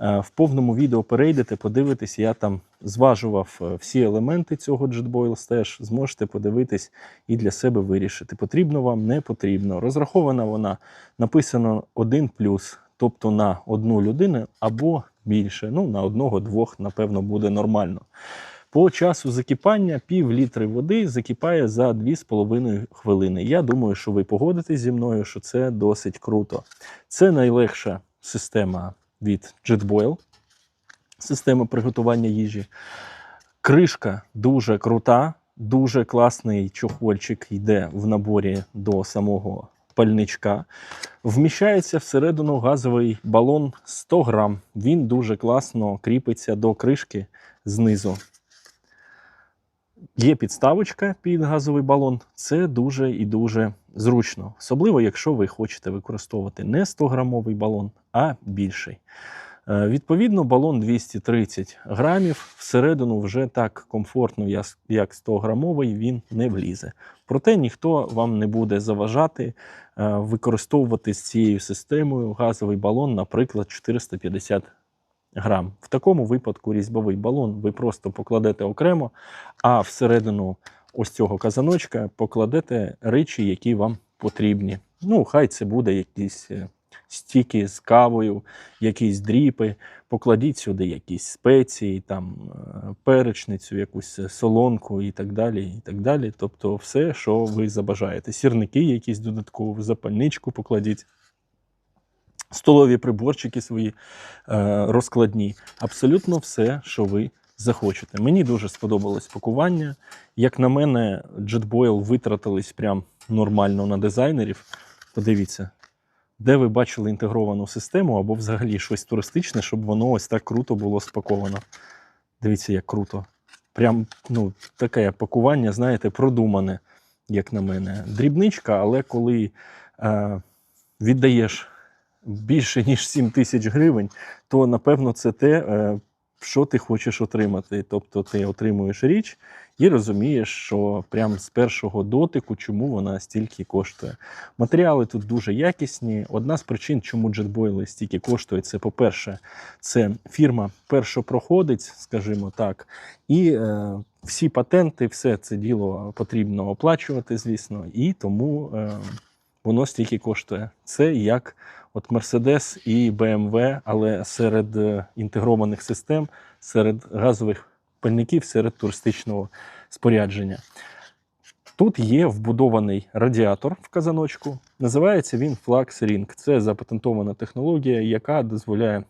Е, В повному відео перейдете, подивитесь, я там зважував е, всі елементи цього JetBoil теж. Зможете подивитись і для себе вирішити. Потрібно вам, не потрібно. Розрахована вона написано 1 плюс, тобто на одну людину або більше. Ну, на одного-двох, напевно, буде нормально. По часу закипання пів літри води закипає за 2,5 хвилини. Я думаю, що ви погодитесь зі мною, що це досить круто. Це найлегша система від JetBoil, система приготування їжі. Кришка дуже крута, дуже класний чохольчик йде в наборі до самого пальничка. Вміщається всередину газовий балон 100 грам. Він дуже класно кріпиться до кришки знизу. Є підставочка під газовий балон. Це дуже і дуже зручно, особливо якщо ви хочете використовувати не 100-грамовий балон, а більший. Е, Відповідно, балон 230 грамів. Всередину вже так комфортно, як 100-грамовий, він не влізе. Проте ніхто вам не буде заважати е, використовувати з цією системою газовий балон, наприклад, 450 грам. В такому випадку різьбовий балон ви просто покладете окремо, а всередину ось цього казаночка покладете речі, які вам потрібні. Ну, хай це буде якісь е, стіки з кавою, якісь дріпи. Покладіть сюди якісь спеції, там е, перечницю, якусь е, солонку і так далі. і так далі. Тобто все, що ви забажаєте. Сірники якісь додатково, запальничку покладіть. Столові приборчики свої е, розкладні. Абсолютно все, що ви захочете. Мені дуже сподобалось пакування. Як на мене, JetBoil витратились прям нормально на дизайнерів. Подивіться, де ви бачили інтегровану систему або взагалі щось туристичне, щоб воно ось так круто було спаковано. Дивіться, як круто. Прям ну, таке пакування, знаєте, продумане, як на мене. Дрібничка, але коли е, віддаєш більше ніж 7 тисяч гривень, то напевно це те, е, що ти хочеш отримати. Тобто ти отримуєш річ і розумієш, що прям з першого дотику, чому вона стільки коштує. Матеріали тут дуже якісні. Одна з причин, чому JetBoil стільки коштує, це, по-перше, це фірма першопроходець, скажімо так, і е, всі патенти, все це діло потрібно оплачувати, звісно, і тому е, воно стільки коштує. Це як от Mercedes і BMW, але серед е, інтегрованих систем, серед газових пальників, серед туристичного спорядження. Тут є вбудований радіатор в казаночку. Називається він Flax Ring. Це запатентована технологія, яка дозволяє